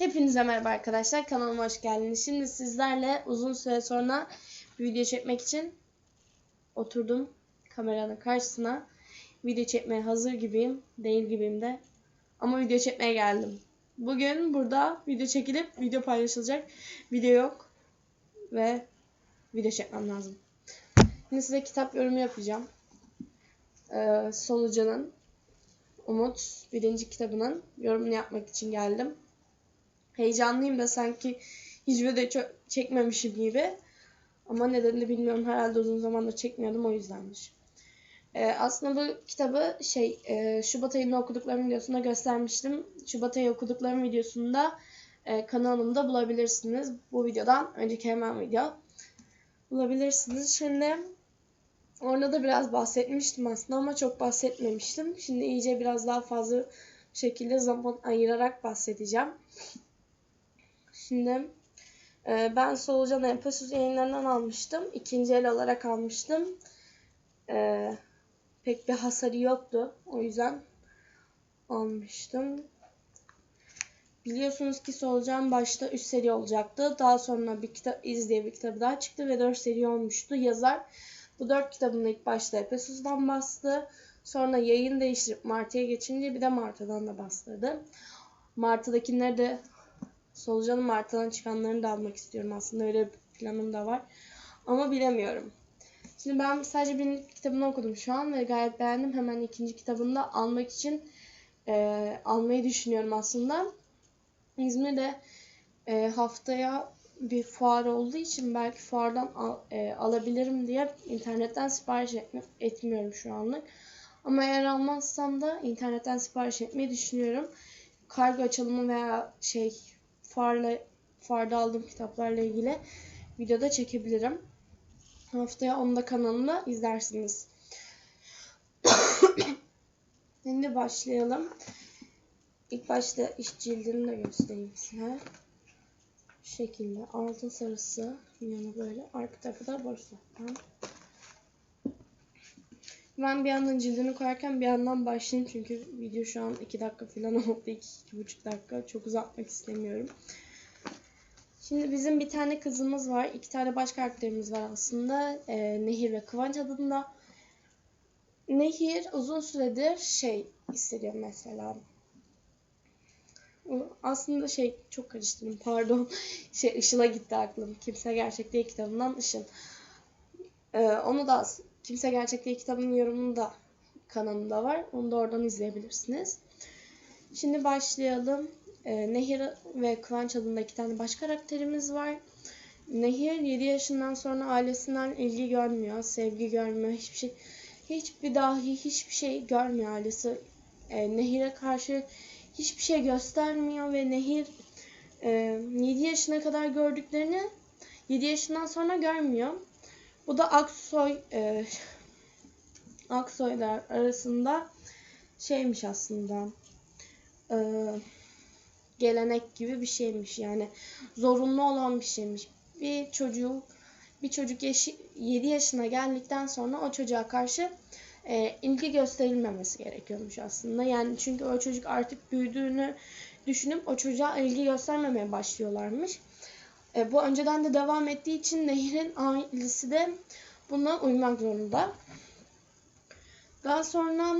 Hepinize merhaba arkadaşlar. Kanalıma hoş geldiniz. Şimdi sizlerle uzun süre sonra video çekmek için oturdum kameranın karşısına. Video çekmeye hazır gibiyim. Değil gibiyim de. Ama video çekmeye geldim. Bugün burada video çekilip video paylaşılacak. Video yok. Ve video çekmem lazım. Şimdi size kitap yorumu yapacağım. Ee, Solucan'ın Umut birinci kitabının yorumunu yapmak için geldim. Heyecanlıyım da sanki hiç video çekmemişim gibi. Ama nedenini bilmiyorum. Herhalde uzun zamandır çekmiyordum o yüzdenmiş. Ee, aslında bu kitabı şey e, Şubat ayında okuduklarım videosunda göstermiştim. Şubat ayı okuduklarım videosunda e, kanalımda bulabilirsiniz. Bu videodan önceki hemen video bulabilirsiniz. Şimdi orada da biraz bahsetmiştim aslında ama çok bahsetmemiştim. Şimdi iyice biraz daha fazla şekilde zaman ayırarak bahsedeceğim. Şimdi e, ben Solucan Empasüs yayınlarından almıştım. İkinci el olarak almıştım. E, pek bir hasarı yoktu. O yüzden almıştım. Biliyorsunuz ki Solucan başta 3 seri olacaktı. Daha sonra bir kitap İz diye bir kitabı daha çıktı ve 4 seri olmuştu. Yazar bu 4 kitabını ilk başta Ephesus'dan bastı. Sonra yayın değiştirip Martı'ya geçince bir de Martı'dan da bastırdı. Martı'dakileri de Solucan'ın Martı'dan çıkanlarını da almak istiyorum aslında. Öyle bir planım da var. Ama bilemiyorum. Şimdi ben sadece bir kitabını okudum şu an ve gayet beğendim. Hemen ikinci kitabını da almak için e, almayı düşünüyorum aslında. İzmir'de e, haftaya bir fuar olduğu için belki fuardan al, e, alabilirim diye internetten sipariş etme, etmiyorum şu anlık. Ama eğer almazsam da internetten sipariş etmeyi düşünüyorum. Kargo açılımı veya şey fuarla fuarda aldığım kitaplarla ilgili videoda çekebilirim. Haftaya onu da kanalımda izlersiniz. Şimdi başlayalım. İlk başta iş cildini de göstereyim size. Şu şekilde altın sarısı yanı böyle arka tarafı da zaten. Ben bir yandan cildini koyarken bir yandan başlayayım çünkü video şu an 2 dakika falan oldu. 2-2,5 dakika. Çok uzatmak istemiyorum. Şimdi bizim bir tane kızımız var. iki tane baş karakterimiz var aslında. Ee, Nehir ve Kıvanç adında. Nehir uzun süredir şey hissediyor mesela. Aslında şey çok karıştırdım pardon. Şey Işıl'a gitti aklım. Kimse Gerçek Değil kitabından Işıl. Ee, onu da Kimse Gerçek Değil kitabının yorumunu da kanalımda var. Onu da oradan izleyebilirsiniz. Şimdi başlayalım. Ee, Nehir ve Kıvanç adında iki tane baş karakterimiz var. Nehir 7 yaşından sonra ailesinden ilgi görmüyor, sevgi görmüyor, hiçbir şey hiçbir dahi hiçbir şey görmüyor ailesi. Ee, Nehir'e karşı hiçbir şey göstermiyor ve Nehir e, 7 yaşına kadar gördüklerini 7 yaşından sonra görmüyor. Bu da Aksoy e, Aksoylar arasında şeymiş aslında e, gelenek gibi bir şeymiş yani zorunlu olan bir şeymiş. Bir çocuğu bir çocuk yaşı, 7 yaşına geldikten sonra o çocuğa karşı e, ilgi gösterilmemesi gerekiyormuş aslında. Yani çünkü o çocuk artık büyüdüğünü düşünüp o çocuğa ilgi göstermemeye başlıyorlarmış. E, bu önceden de devam ettiği için Nehir'in ailesi de buna uymak zorunda. Daha sonra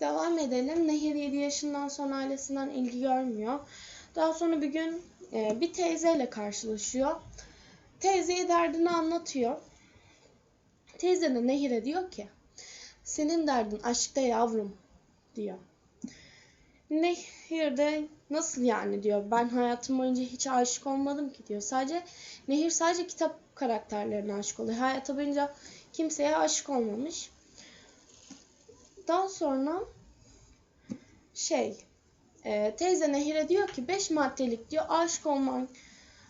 devam edelim. Nehir 7 yaşından sonra ailesinden ilgi görmüyor. Daha sonra bir gün e, bir teyzeyle karşılaşıyor. Teyzeye derdini anlatıyor. Teyze de Nehir'e diyor ki senin derdin aşkta yavrum diyor. Nehir de nasıl yani diyor. Ben hayatım boyunca hiç aşık olmadım ki diyor. Sadece Nehir sadece kitap karakterlerine aşık oluyor. Hayatı boyunca kimseye aşık olmamış. Daha sonra şey e, teyze Nehir'e diyor ki 5 maddelik diyor aşık olmak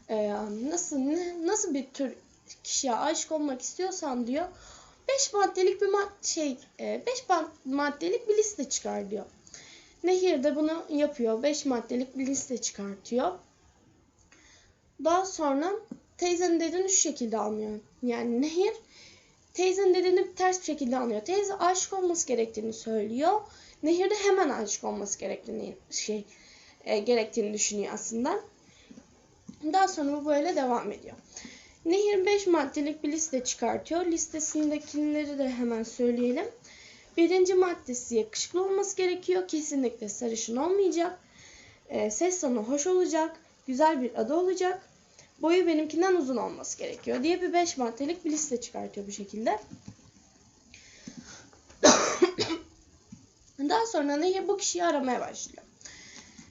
e, nasıl ne, nasıl bir tür kişiye aşık olmak istiyorsan diyor 5 maddelik bir mad şey 5 e, maddelik bir liste çıkar diyor. Nehir de bunu yapıyor. 5 maddelik bir liste çıkartıyor. Daha sonra teyzenin dediğini şu şekilde anlıyor. Yani Nehir teyzenin dediğini ters bir şekilde anlıyor. Teyze aşık olması gerektiğini söylüyor. Nehir de hemen aşık olması gerektiğini şey e, gerektiğini düşünüyor aslında. Daha sonra bu böyle devam ediyor. Nehir 5 maddelik bir liste çıkartıyor. Listesindekileri de hemen söyleyelim. Birinci maddesi yakışıklı olması gerekiyor. Kesinlikle sarışın olmayacak. E, ses tonu hoş olacak. Güzel bir adı olacak. Boyu benimkinden uzun olması gerekiyor diye bir 5 maddelik bir liste çıkartıyor bu şekilde. Daha sonra Nehir bu kişiyi aramaya başlıyor.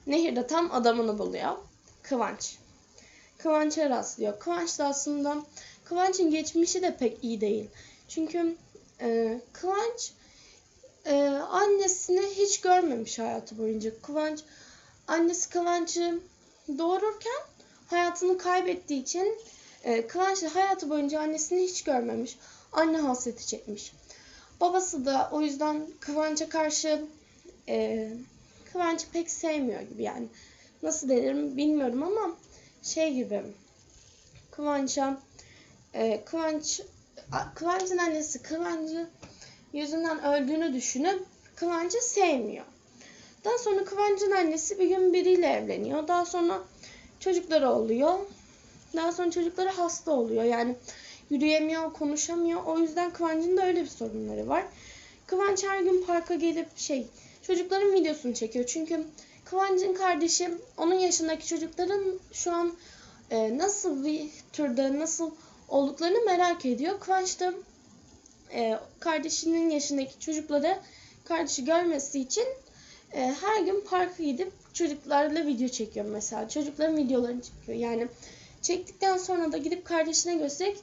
Nehir de tam adamını buluyor. Kıvanç. Kıvanç'a rastlıyor. Kıvanç da aslında Kıvanç'ın geçmişi de pek iyi değil. Çünkü e, Kıvanç e, annesini hiç görmemiş hayatı boyunca. Kıvanç annesi Kıvanç'ı doğururken hayatını kaybettiği için e, Kıvanç da hayatı boyunca annesini hiç görmemiş. Anne hasreti çekmiş. Babası da o yüzden Kıvanç'a karşı e, Kıvanç'ı pek sevmiyor gibi yani. Nasıl derim bilmiyorum ama şey gibi Kıvanç'a e, Kıvanç Kıvanç'ın annesi Kıvanç'ı yüzünden öldüğünü düşünüp Kıvanç'ı sevmiyor. Daha sonra Kıvanç'ın annesi bir gün biriyle evleniyor. Daha sonra çocukları oluyor. Daha sonra çocukları hasta oluyor. Yani yürüyemiyor, konuşamıyor. O yüzden Kıvanç'ın da öyle bir sorunları var. Kıvanç her gün parka gelip şey çocukların videosunu çekiyor. Çünkü Kıvanç'ın kardeşi onun yaşındaki çocukların şu an e, nasıl bir türde nasıl olduklarını merak ediyor. Kıvanç da e, kardeşinin yaşındaki çocukları kardeşi görmesi için e, her gün parka gidip çocuklarla video çekiyor mesela. Çocukların videolarını çekiyor. Yani çektikten sonra da gidip kardeşine göstererek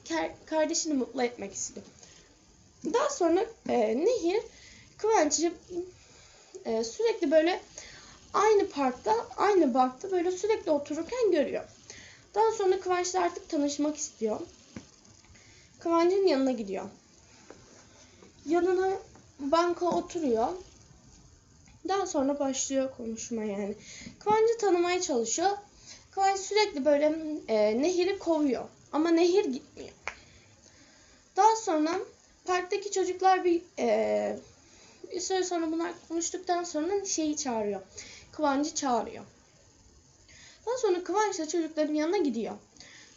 kardeşini mutlu etmek istiyor. Daha sonra e, Nehir Kıvanç'ı e, sürekli böyle aynı parkta, aynı bankta böyle sürekli otururken görüyor. Daha sonra Kıvanç'la artık tanışmak istiyor. Kıvanç'ın yanına gidiyor. Yanına banka oturuyor. Daha sonra başlıyor konuşma yani. Kıvanç'ı tanımaya çalışıyor. Kıvanç sürekli böyle e, Nehir'i kovuyor. Ama Nehir gitmiyor. Daha sonra parktaki çocuklar bir e, bir süre sonra bunlar konuştuktan sonra şeyi çağırıyor. Kıvancı çağırıyor. Daha sonra Kıvanç da çocukların yanına gidiyor.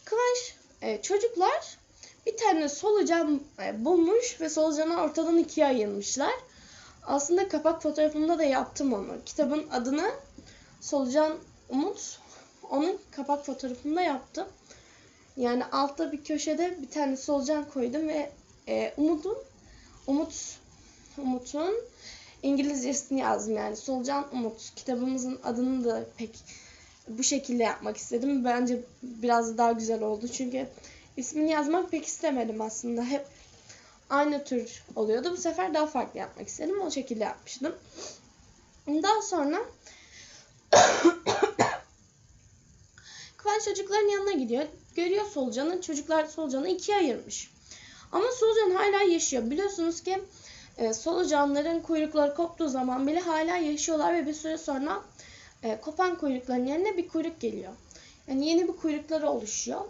Kıvanç e, çocuklar bir tane solucan e, bulmuş ve solucanı ortadan ikiye ayırmışlar. Aslında kapak fotoğrafımda da yaptım onu. Kitabın adını Solucan Umut. Onun kapak fotoğrafında yaptım. Yani altta bir köşede bir tane solucan koydum ve e, Umut'un Umut Umut'un İngilizcesini yazdım yani Solucan Umut. Kitabımızın adını da pek bu şekilde yapmak istedim. Bence biraz daha güzel oldu çünkü ismini yazmak pek istemedim aslında. Hep aynı tür oluyordu. Bu sefer daha farklı yapmak istedim. O şekilde yapmıştım. Daha sonra Kıvanç çocukların yanına gidiyor. Görüyor solucanı. Çocuklar solucanı ikiye ayırmış. Ama solucan hala yaşıyor. Biliyorsunuz ki e, solucanların kuyrukları koptuğu zaman bile hala yaşıyorlar ve bir süre sonra e, kopan kuyrukların yerine bir kuyruk geliyor. Yani yeni bir kuyrukları oluşuyor.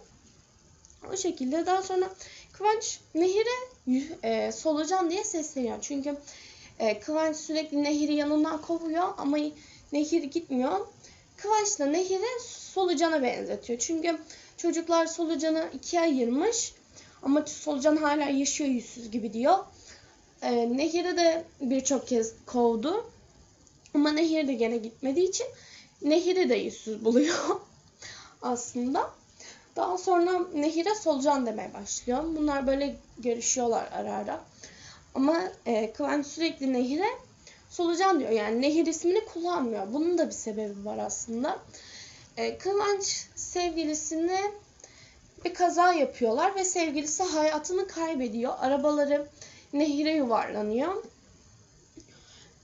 O şekilde daha sonra Kıvanç Nehir'e e, solucan diye sesleniyor. Çünkü e, Kıvanç sürekli Nehir'i yanından kovuyor ama Nehir gitmiyor. Kıvanç da Nehir'e solucana benzetiyor. Çünkü çocuklar solucanı ikiye ayırmış ama solucan hala yaşıyor yüzsüz gibi diyor. E, Nehir'i de birçok kez kovdu. Ama Nehir de gene gitmediği için Nehir'i de yüzsüz buluyor aslında. Daha sonra Nehir'e solucan demeye başlıyor. Bunlar böyle görüşüyorlar ara ara. Ama e, Kıvanç sürekli Nehir'e solucan diyor. Yani Nehir ismini kullanmıyor. Bunun da bir sebebi var aslında. E, Kıvanç sevgilisine bir kaza yapıyorlar ve sevgilisi hayatını kaybediyor. Arabaları nehire yuvarlanıyor.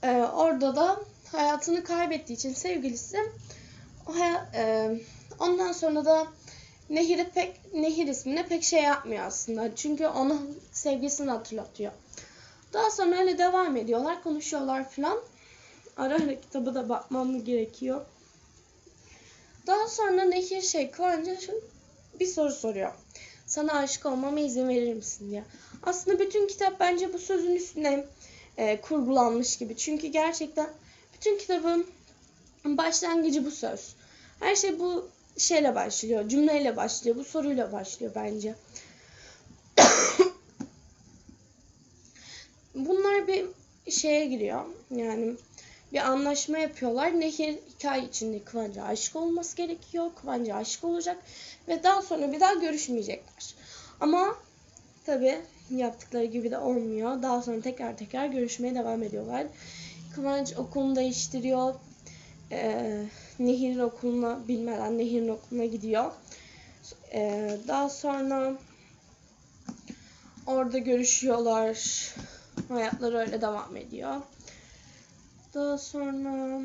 E, orada da hayatını kaybettiği için sevgilisi o haya- e, ondan sonra da Nehir'e pek Nehir ismine pek şey yapmıyor aslında. Çünkü onu sevgilisini hatırlatıyor. Daha sonra öyle devam ediyorlar, konuşuyorlar filan. Ara ara kitaba da bakmam gerekiyor. Daha sonra Nehir şey Kıvanç'a bir soru soruyor. Sana aşık olmama izin verir misin diye. Aslında bütün kitap bence bu sözün üstüne e, kurgulanmış gibi. Çünkü gerçekten bütün kitabın başlangıcı bu söz. Her şey bu şeyle başlıyor, cümleyle başlıyor. Bu soruyla başlıyor bence. Bunlar bir şeye giriyor. Yani bir anlaşma yapıyorlar. Nehir hikaye içinde Kıvanç'a aşık olması gerekiyor. Kıvanç'a aşık olacak ve daha sonra bir daha görüşmeyecekler. Ama tabi yaptıkları gibi de olmuyor. Daha sonra tekrar tekrar görüşmeye devam ediyorlar. Kıvanç okulunu değiştiriyor. Ee, Nehir'in okuluna bilmeden Nehir'in okuluna gidiyor. Ee, daha sonra orada görüşüyorlar. Hayatları öyle devam ediyor. Daha sonra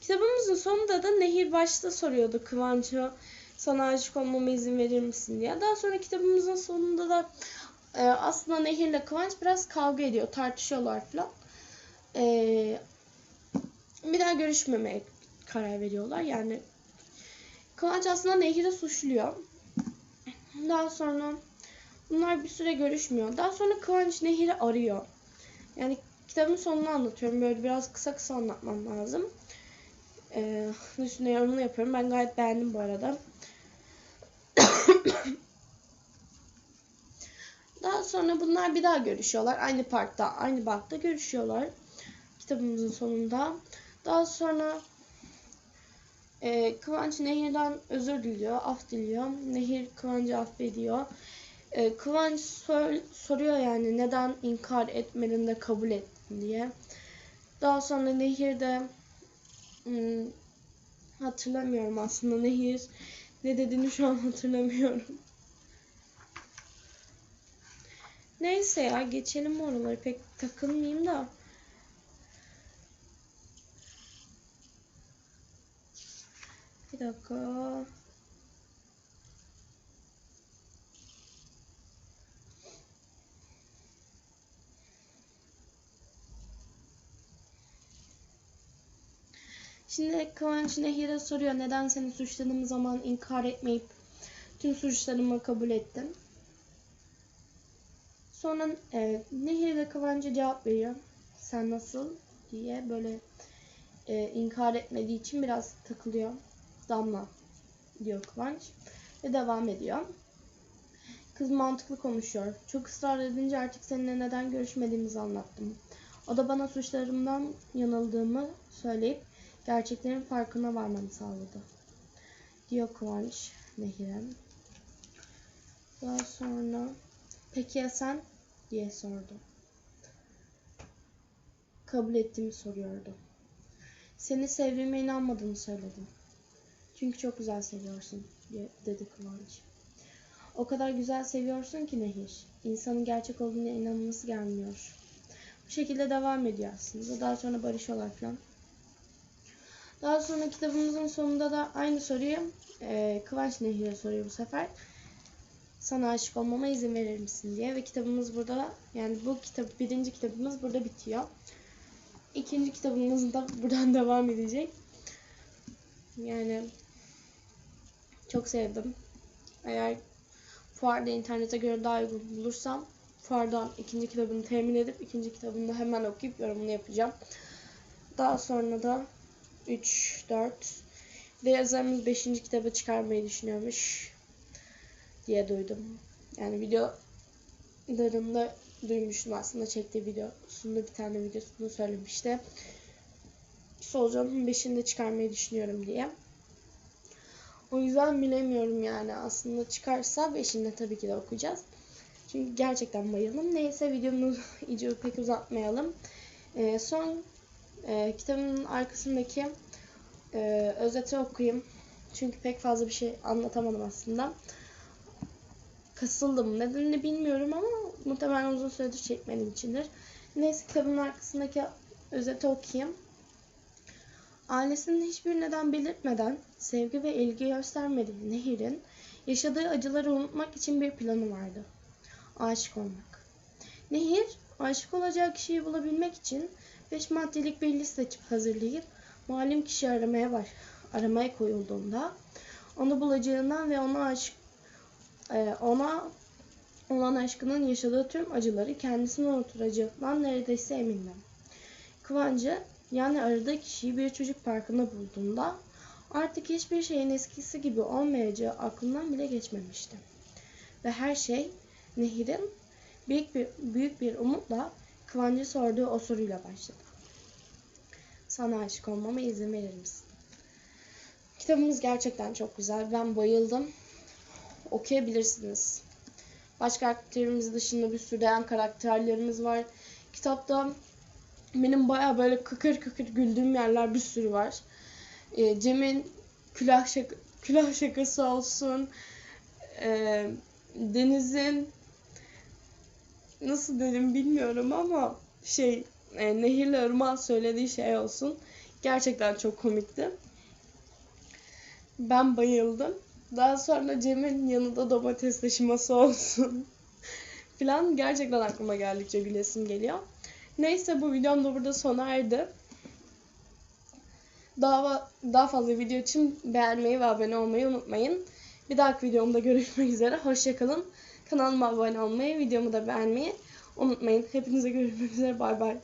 kitabımızın sonunda da Nehir başta soruyordu Kıvanç'a sana aşık olmama izin verir misin diye. Daha sonra kitabımızın sonunda da e, aslında Nehir'le Kıvanç biraz kavga ediyor, tartışıyorlar falan. E, bir daha görüşmemeye karar veriyorlar. Yani Kıvanç aslında Nehir'i suçluyor. Daha sonra bunlar bir süre görüşmüyor. Daha sonra Kıvanç Nehir'i arıyor. Yani kitabın sonunu anlatıyorum. Böyle biraz kısa kısa anlatmam lazım. Ee, üstüne yorumunu yapıyorum. Ben gayet beğendim bu arada. Daha sonra bunlar bir daha görüşüyorlar. Aynı parkta, aynı bankta görüşüyorlar. Kitabımızın sonunda. Daha sonra e, Kıvanç Nehir'den özür diliyor, af diliyor. Nehir Kıvanç'ı affediyor. E, Kıvanç sor, soruyor yani neden inkar etmedin de kabul ettin diye. Daha sonra Nehir de hmm, hatırlamıyorum aslında Nehir ne dediğini şu an hatırlamıyorum. Neyse ya geçelim oraları pek takılmayayım da. Bir dakika. Şimdi Kıvanç Nehir'e soruyor neden seni suçladığım zaman inkar etmeyip tüm suçlarımı kabul ettin. Sonra e, Nehir de Kıvanç'a cevap veriyor. Sen nasıl diye böyle e, inkar etmediği için biraz takılıyor. Damla diyor Kıvanç ve devam ediyor. Kız mantıklı konuşuyor. Çok ısrar edince artık seninle neden görüşmediğimizi anlattım. O da bana suçlarımdan yanıldığımı söyleyip gerçeklerin farkına varmamı sağladı. Diyor Kıvanç Nehir'e. Daha sonra peki ya sen diye sordu. Kabul ettiğimi soruyordu. Seni sevdiğime inanmadığını söyledim. Çünkü çok güzel seviyorsun dedi Kıvanç. O kadar güzel seviyorsun ki Nehir. İnsanın gerçek olduğuna inanılması gelmiyor. Bu şekilde devam ediyor aslında. Daha sonra barışıyorlar falan. Daha sonra kitabımızın sonunda da aynı soruyu e, Kıvanç Nehir'e soruyor bu sefer. Sana aşık olmama izin verir misin diye. Ve kitabımız burada yani bu kitap birinci kitabımız burada bitiyor. İkinci kitabımız da buradan devam edecek. Yani çok sevdim. Eğer fuarda internete göre daha uygun bulursam fuardan ikinci kitabını temin edip ikinci kitabını da hemen okuyup yorumunu yapacağım. Daha sonra da 3, 4 ve yazarımız 5. kitabı çıkarmayı düşünüyormuş diye duydum. Yani videolarında duymuştum aslında çektiği videosunda bir tane videosunda söylemişti. Solucanın 5'ini de çıkarmayı düşünüyorum diye. O yüzden bilemiyorum yani. Aslında çıkarsa 5'ini de tabii ki de okuyacağız. Çünkü gerçekten bayıldım. Neyse videomuzu iyice pek uzatmayalım. Ee, son e, kitabın arkasındaki e, özeti okuyayım. Çünkü pek fazla bir şey anlatamadım aslında. Kasıldım. Nedenini bilmiyorum ama muhtemelen uzun süredir çekmediğim içindir. Neyse kitabın arkasındaki özeti okuyayım. Ailesinin hiçbir neden belirtmeden sevgi ve ilgi göstermediği Nehir'in yaşadığı acıları unutmak için bir planı vardı. Aşık olmak. Nehir, aşık olacağı kişiyi bulabilmek için beş maddelik bir liste hazırlayıp malum kişi aramaya var, aramaya koyulduğunda onu bulacağından ve ona aşık e, ona olan aşkının yaşadığı tüm acıları kendisine unutturacağından neredeyse emindim. Kıvancı yani aradığı kişiyi bir çocuk parkında bulduğunda Artık hiçbir şeyin eskisi gibi olmayacağı aklımdan bile geçmemişti. Ve her şey Nehir'in büyük bir, büyük bir umutla Kıvancı sorduğu o soruyla başladı. Sana aşık olmama izin verir misin? Kitabımız gerçekten çok güzel. Ben bayıldım. Okuyabilirsiniz. Baş karakterimiz dışında bir sürü karakterlerimiz var. Kitapta benim baya böyle kıkır kıkır güldüğüm yerler bir sürü var. Ee, Cem'in külah, şaka, külah şakası olsun. Ee, Deniz'in nasıl dedim bilmiyorum ama şey e, Nehir'le Irmak'ın söylediği şey olsun. Gerçekten çok komikti. Ben bayıldım. Daha sonra Cem'in yanında domates taşıması olsun. Falan gerçekten aklıma geldikçe gülesim geliyor. Neyse bu videom da burada sona erdi. Daha, daha fazla video için beğenmeyi ve abone olmayı unutmayın. Bir dahaki videomda görüşmek üzere. Hoşçakalın. Kanalıma abone olmayı, videomu da beğenmeyi unutmayın. Hepinize görüşmek üzere. Bay bay.